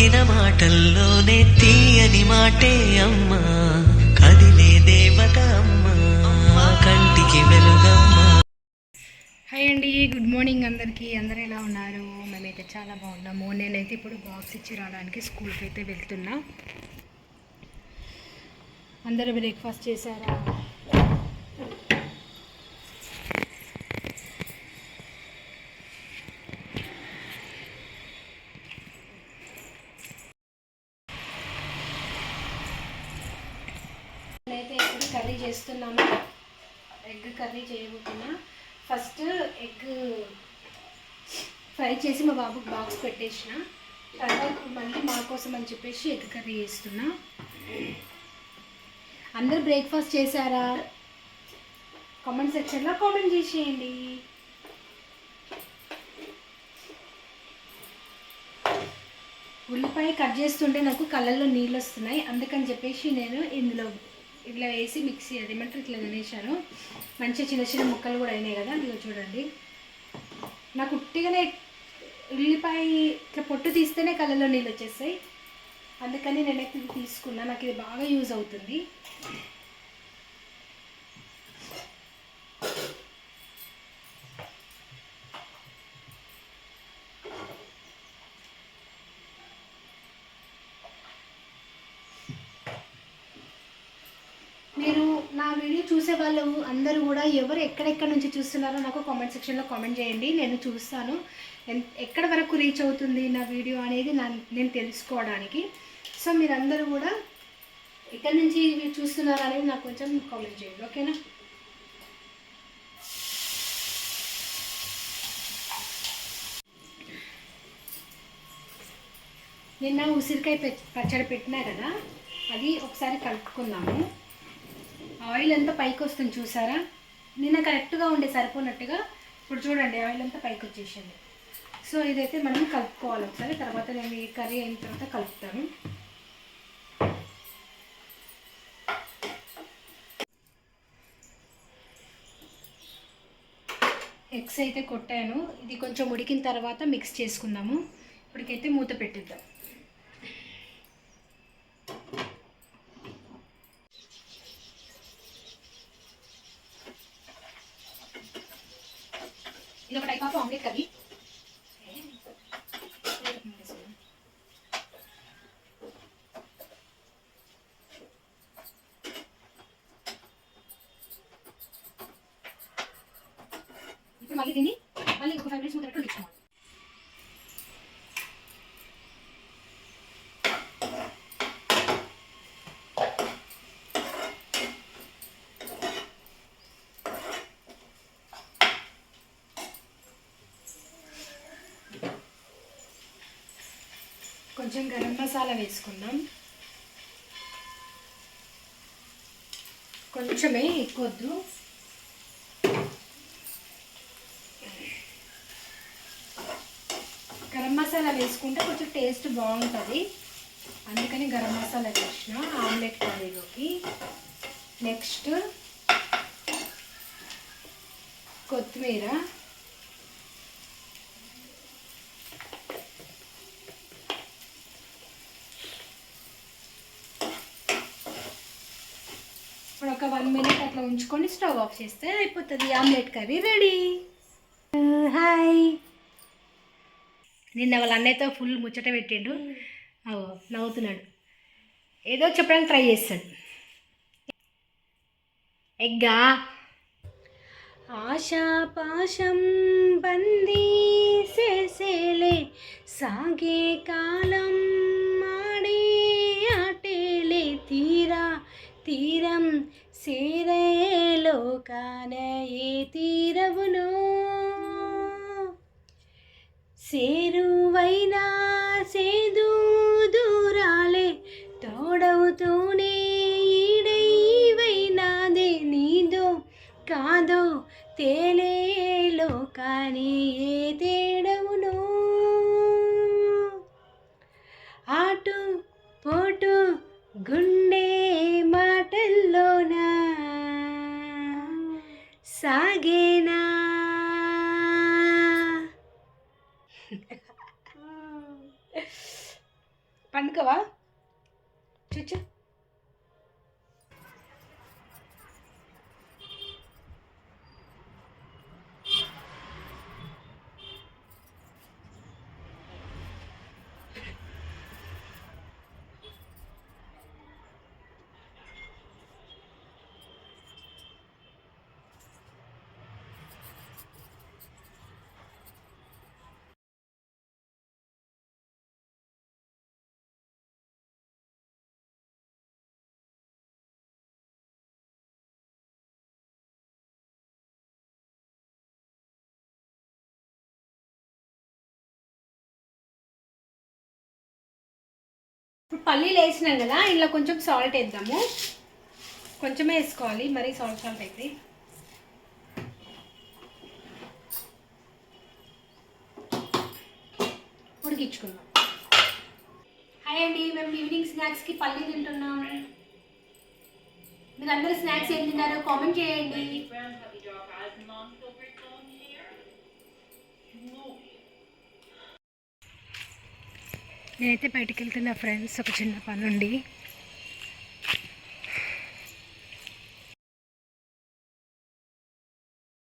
పలికిన మాటల్లోనే తీయని మాటే అమ్మా. కదిలే దేవత అమ్మా. కంటికి వెలుగమ్మా. హాయ్ అండి గుడ్ మార్నింగ్ అందరికీ. అందరూ ఎలా ఉన్నారు? మేమైతే చాలా బాగున్నాము. నేనైతే ఇప్పుడు బాక్స్ ఇచ్చి రావడానికి స్కూల్కి అయితే వెళ్తున్నా. అందరూ బ్రేక్ఫాస్ట్ చేశారా? నేనైతే ఎగ్ కర్రీ చేస్తున్నాను ఎగ్ కర్రీ చేయబోతున్నా. ఫస్ట్ ఎగ్ ఫ్రై చేసి మా బాబుకి బాక్స్ పెట్టేసిన. తర్వాత మళ్ళీ మా కోసం అని చెప్పేసి ఎగ్ కర్రీ చేస్తున్నా. అందరు బ్రేక్ఫాస్ట్ చేశారా? కామెంట్ సెక్షన్లో కామెంట్ చేసేయండి. ఉల్లిపాయ కట్ చేస్తుంటే నాకు కళ్ళల్లో నీళ్ళు వస్తున్నాయి. అందుకని చెప్పేసి నేను ఇందులో ఇట్లా వేసి మిక్సీ అదేమంటారు ఇట్లా తినేసాను మంచిగా చిన్న చిన్న ముక్కలు కూడా అయినాయి కదా ఇదిగో చూడండి. నాకు ఉట్టిగానే ఉల్లిపాయ ఇట్లా పొట్టు తీస్తేనే కళ్ళలో నీళ్ళు వచ్చేస్తాయి. అందుకని నేనైతే ఇది తీసుకున్నా. నాకు ఇది బాగా యూజ్ అవుతుంది మీరు నా వీడియో చూసే వాళ్ళు అందరూ కూడా ఎవరు ఎక్కడెక్కడ నుంచి చూస్తున్నారో నాకు కామెంట్ సెక్షన్లో కామెంట్ చేయండి. నేను చూస్తాను. ఎన్- ఎక్కడ వరకు రీచ్ అవుతుంది నా వీడియో అనేది నా నేను తెలుసుకోవడానికి. సో మీరందరూ కూడా ఎక్కడి నుంచి మీరు చూస్తున్నారు అనేది నాకు కొంచెం కామెంట్ చేయండి. ఓకేనా నిన్న ఉసిరికాయ పచ్చడి పెట్టినా కదా? అది ఒకసారి కలుపుకున్నాము ఆయిల్ అంతా పైకి వస్తుంది చూసారా? నిన్న కరెక్ట్గా ఉండే సరిపోనట్టుగా. ఇప్పుడు చూడండి ఆయిల్ అంతా పైకి వచ్చేసింది సో ఇదైతే మనం కలుపుకోవాలి ఒకసారి. తర్వాత నేను ఈ కర్రీ అయిన తర్వాత కలుపుతాను. ఎగ్స్ అయితే కొట్టాను. ఇది కొంచెం ఉడికిన తర్వాత మిక్స్ చేసుకుందాము. ఇప్పటికైతే మూత పెట్టిద్దాం. ఇది ఒక టైప్ ఆఫ్ ఆమ్లెట్ కర్రీ ఇప్పుడు మళ్ళీ తిని మళ్ళీ ఒక ఫైవ్ మినిట్స్ మూత పెట్టి ఉడికించుకోవాలి కొంచెం గరం మసాలా వేసుకుందాం. కొంచెమే ఎక్కువద్దు. గరం మసాలా వేసుకుంటే కొంచెం టేస్ట్ బాగుంటుంది. అందుకని గరం మసాలా వేసిన ఆమ్లెట్ కర్రీలోకి. నెక్స్ట్ కొత్తిమీర. ఇప్పుడు ఒక వన్ మినిట్ అట్లా ఉంచుకొని స్టవ్ ఆఫ్ చేస్తే అయిపోతుంది. Omelette curry ready. హాయ్. నిన్న వాళ్ళ అన్నయ్యతో ఫుల్ ముచ్చట పెట్టిండు. నవ్వుతున్నాడు. ఏదో చెప్పడానికి ట్రై చేస్తాడు. ఎగ్గా? ఆశాపాశం బందీ సాగే కాలం తీరవునో సేరువైనా సేదు దూరాలే తోడవుతూనే ఈడైవైనాదే నీదో కాదో తేలేలో కానీ ఏ పండుకవా? చూచు. ఇప్పుడు పల్లీలు వేసినాం కదా ఇందులో కొంచెం సాల్ట్ వేద్దాము. కొంచెమే వేసుకోవాలి మరీ సాల్ట్ సాల్ట్ అయితే. ఉడికించుకుందాం. హాయ్ అండి మేము ఈవినింగ్ స్నాక్స్కి పల్లీ తింటున్నాం. మీరు అందరూ స్నాక్స్ ఏం తిన్నారో కామెంట్ చేయండి. నేనైతే బయటికి వెళ్తున్నా ఫ్రెండ్స్ ఒక చిన్న పని ఉండి